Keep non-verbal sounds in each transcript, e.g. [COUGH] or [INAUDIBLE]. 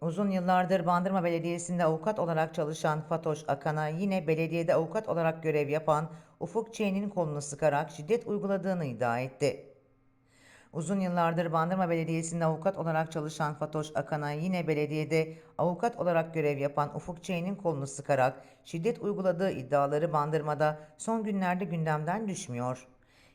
Uzun yıllardır Bandırma Belediyesi'nde avukat olarak çalışan Fatoş Akan'a yine belediyede avukat olarak görev yapan Ufuk Ç'nin kolunu sıkarak şiddet uyguladığını iddia etti. Uzun yıllardır Bandırma Belediyesi'nde avukat olarak çalışan Fatoş Akan'a yine belediyede avukat olarak görev yapan Ufuk Ç'nin kolunu sıkarak şiddet uyguladığı iddiaları Bandırma'da son günlerde gündemden düşmüyor.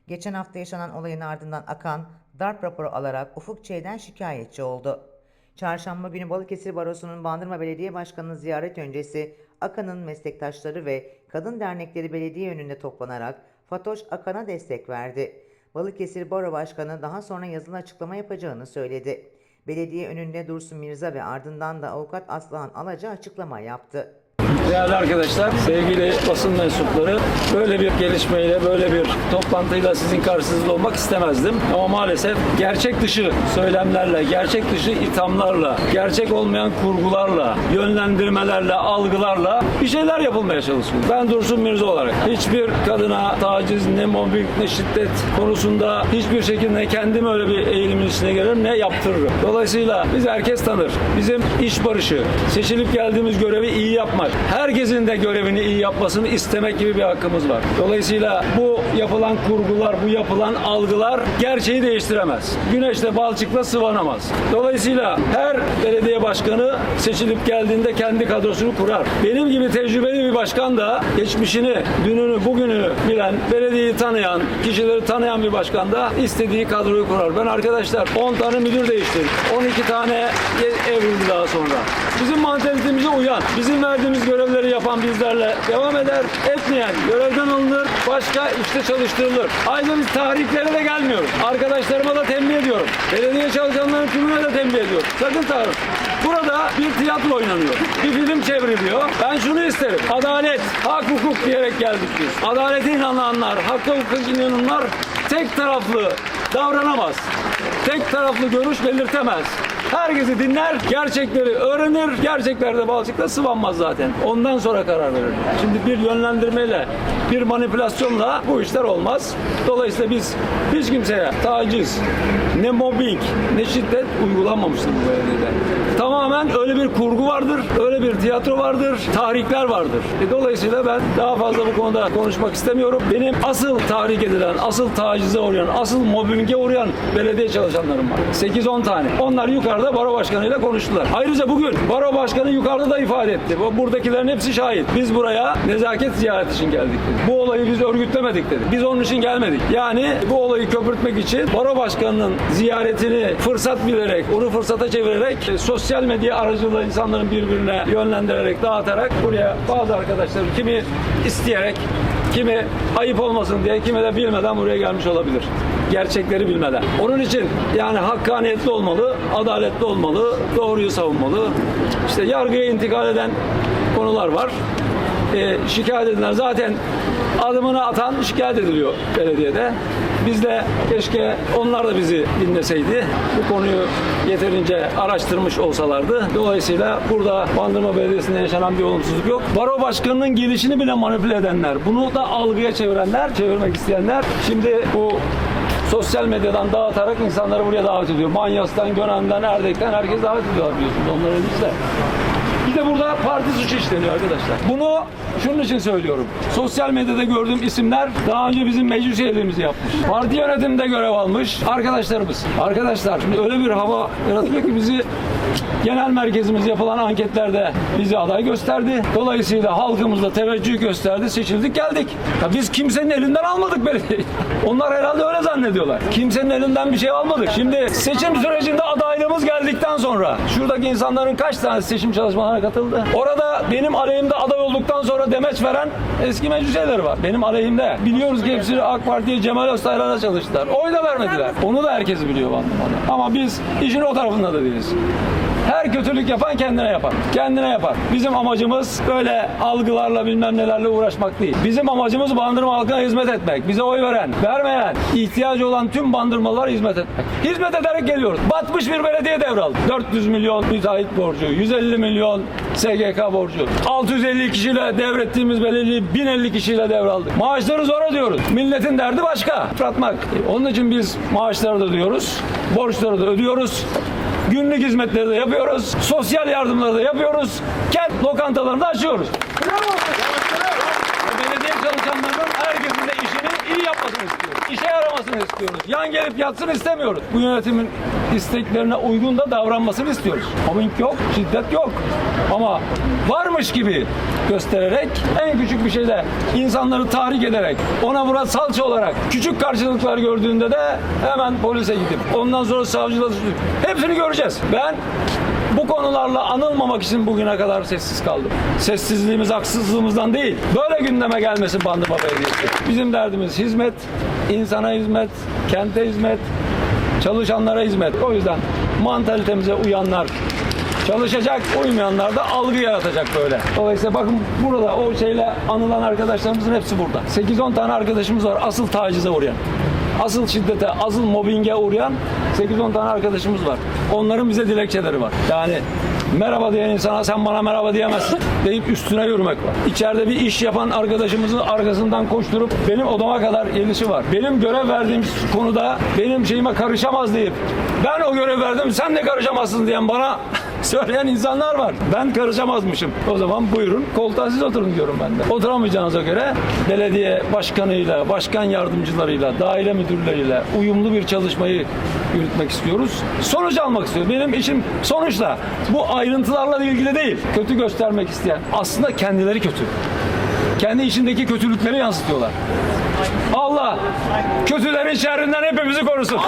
Geçen hafta yaşanan olayın ardından Akan darp raporu alarak Ufuk Ç'den şikayetçi oldu. Çarşamba günü Balıkesir Barosu'nun Bandırma Belediye Başkanı'nı ziyaret öncesi Akan'ın meslektaşları ve kadın dernekleri belediye önünde toplanarak Fatoş Akan'a destek verdi. Balıkesir Baro Başkanı daha sonra yazılı açıklama yapacağını söyledi. Belediye önünde Dursun Mirza ve ardından da avukat Aslıhan Alaca açıklama yaptı. Değerli arkadaşlar, sevgili basın mensupları, böyle bir gelişmeyle, böyle bir toplantıyla sizin karşınızda olmak istemezdim. Ama maalesef gerçek dışı söylemlerle, gerçek dışı ithamlarla, gerçek olmayan kurgularla, yönlendirmelerle, algılarla bir şeyler yapılmaya çalışıyor. Ben Dursun Mirza olarak hiçbir kadına taciz, ne mobbing, ne şiddet konusunda hiçbir şekilde kendim öyle bir eğilimin içine girerim ne yaptırırım. Dolayısıyla biz herkes tanır. Bizim iş barışı, seçilip geldiğimiz görevi iyi yapmak, herkesin de görevini iyi yapmasını istemek gibi bir hakkımız var. Dolayısıyla bu yapılan kurgular, bu yapılan algılar gerçeği değiştiremez. Güneşte balçıkla sıvanamaz. Dolayısıyla her belediye başkanı seçilip geldiğinde kendi kadrosunu kurar. Benim gibi tecrübeli bir başkan da geçmişini, dününü, bugünü bilen, belediyeyi tanıyan, kişileri tanıyan bir başkan da istediği kadroyu kurar. Ben arkadaşlar 10 tane müdür değiştirdim. 12 tane evrildi daha sonra. Bizim mantalitemize uyan, bizim verdiğimiz görevleri yapan bizlerle devam eder. Etmeyen görevden alınır, başka işte çalıştırılır. Ayrıca biz tahriklere de gelmiyoruz. Arkadaşlarıma da tembih ediyorum. Belediye çalışanlarının tümüne de tembih ediyorum. Sakın tanrım. Burada bir tiyatro oynanıyor. Bir film çevriliyor. Ben şunu isterim. Adalet, hak, hukuk diyerek geldik biz. Adalete inananlar, hakka hukuka inananlar tek taraflı davranamaz. Tek taraflı görüş belirtemez. Herkesi dinler, gerçekleri öğrenir, gerçeklerde balçıkla sıvanmaz zaten. Ondan sonra karar verir. Şimdi bir yönlendirmeyle, bir manipülasyonla bu işler olmaz. Dolayısıyla biz hiç kimseye taciz, ne mobbing, ne şiddet uygulanmamıştır bu belediyede. Tamamen öyle bir kurgu vardır, öyle bir tiyatro vardır, tahrikler vardır. E, dolayısıyla ben daha fazla bu konuda konuşmak istemiyorum. Benim asıl tahrik edilen, asıl tacize uğrayan, asıl mobbinge uğrayan belediye çalışanlarım var. 8-10 tane. Onlar yukarıda baro başkanıyla konuştular. Ayrıca bugün baro başkanı yukarıda da ifade etti. Bu- Buradakilerin hepsi şahit. Biz buraya nezaket ziyaret için geldik dedi. Bu olayı biz örgütlemedik dedi. Biz onun için gelmedik. Yani bu olayı köpürtmek için baro başkanının ziyaretini fırsat bilerek, onu fırsata çevirerek e, sosyal medya aracılığıyla insanların birbirine yönlendirerek, dağıtarak buraya bazı arkadaşlarım kimi isteyerek, kimi ayıp olmasın diye, kimi de bilmeden buraya gelmiş olabilir. Gerçekleri bilmeden. Onun için yani hakkaniyetli olmalı, adaletli olmalı, doğruyu savunmalı. İşte yargıya intikal eden konular var. Ee, şikayet edilen zaten adımını atan şikayet ediliyor belediyede. Biz de keşke onlar da bizi dinleseydi. Bu konuyu yeterince araştırmış olsalardı. Dolayısıyla burada Bandırma Belediyesi'nde yaşanan bir olumsuzluk yok. Baro başkanının gelişini bile manipüle edenler, bunu da algıya çevirenler, çevirmek isteyenler şimdi bu sosyal medyadan dağıtarak insanları buraya davet ediyor. Manyas'tan, Gönen'den, Erdek'ten herkes davet ediyorlar biliyorsunuz. Onlar elimizde. De burada parti suçu işleniyor arkadaşlar. Bunu şunun için söylüyorum. Sosyal medyada gördüğüm isimler daha önce bizim meclis üyeliğimizi yapmış. Parti yönetiminde görev almış arkadaşlarımız. Arkadaşlar öyle bir hava yaratıyor ki bizi genel merkezimiz yapılan anketlerde bizi aday gösterdi. Dolayısıyla halkımızda teveccüh gösterdi. Seçildik geldik. Ya biz kimsenin elinden almadık belediyeyi. [LAUGHS] Onlar herhalde öyle zannediyorlar. Kimsenin elinden bir şey almadık. Şimdi seçim sürecinde adaylığımız geldikten sonra şuradaki insanların kaç tane seçim çalışmalarına katıldı? Orada benim aleyhimde aday olduktan sonra demeç veren eski meclis üyeleri var. Benim aleyhimde. Biliyoruz ki hepsi AK Parti'ye Cemal Öztaylar'a çalıştılar. Oy da vermediler. Onu da herkes biliyor Bandırma'da. Ama biz işin o tarafında da değiliz. Her kötülük yapan kendine yapar. Kendine yapar. Bizim amacımız böyle algılarla bilmem nelerle uğraşmak değil. Bizim amacımız bandırma halkına hizmet etmek. Bize oy veren, vermeyen, ihtiyacı olan tüm bandırmalara hizmet etmek. Hizmet ederek geliyoruz. Batmış bir belediye devraldı. 400 milyon müteahhit borcu, 150 milyon SGK borcu. 650 kişiyle devrettiğimiz belediye 1050 kişiyle devraldık. Maaşları zor ödüyoruz. Milletin derdi başka. Fıratmak. Onun için biz maaşları da ödüyoruz. Borçları da ödüyoruz. Günlük hizmetleri de yapıyoruz. Sosyal yardımları da yapıyoruz. Kent lokantalarını da açıyoruz. Belediye çalışanlarının herkesin de işini iyi yapmasını istiyoruz. İşe yaramasını istiyoruz. Yan gelip yatsın istemiyoruz. Bu yönetimin isteklerine uygun da davranmasını istiyoruz. Mobbing yok, şiddet yok. Ama varmış gibi göstererek en küçük bir şeyde insanları tahrik ederek ona buna salça olarak küçük karşılıklar gördüğünde de hemen polise gidip ondan sonra savcılığa hepsini göreceğiz. Ben bu konularla anılmamak için bugüne kadar sessiz kaldım. Sessizliğimiz haksızlığımızdan değil. Böyle gündeme gelmesin Bandırma Belediyesi. Bizim derdimiz hizmet, insana hizmet, kente hizmet, çalışanlara hizmet. O yüzden mantalitemize uyanlar çalışacak, uymayanlar da algı yaratacak böyle. Dolayısıyla bakın burada o şeyle anılan arkadaşlarımızın hepsi burada. 8-10 tane arkadaşımız var asıl tacize uğrayan. Asıl şiddete, asıl mobbinge uğrayan 8-10 tane arkadaşımız var. Onların bize dilekçeleri var. Yani merhaba diyen insana sen bana merhaba diyemezsin deyip üstüne yürümek var. İçeride bir iş yapan arkadaşımızın arkasından koşturup benim odama kadar gelişi var. Benim görev verdiğim konuda benim şeyime karışamaz deyip ben o görev verdim sen de karışamazsın diyen bana söyleyen insanlar var. Ben karışamazmışım. O zaman buyurun koltuğa siz oturun diyorum ben de. Oturamayacağınıza göre belediye başkanıyla, başkan yardımcılarıyla, daire müdürleriyle uyumlu bir çalışmayı yürütmek istiyoruz. Sonuç almak istiyoruz. Benim işim sonuçta bu ayrıntılarla ilgili değil. Kötü göstermek isteyen aslında kendileri kötü. Kendi içindeki kötülükleri yansıtıyorlar. Allah kötülerin şerrinden hepimizi korusun.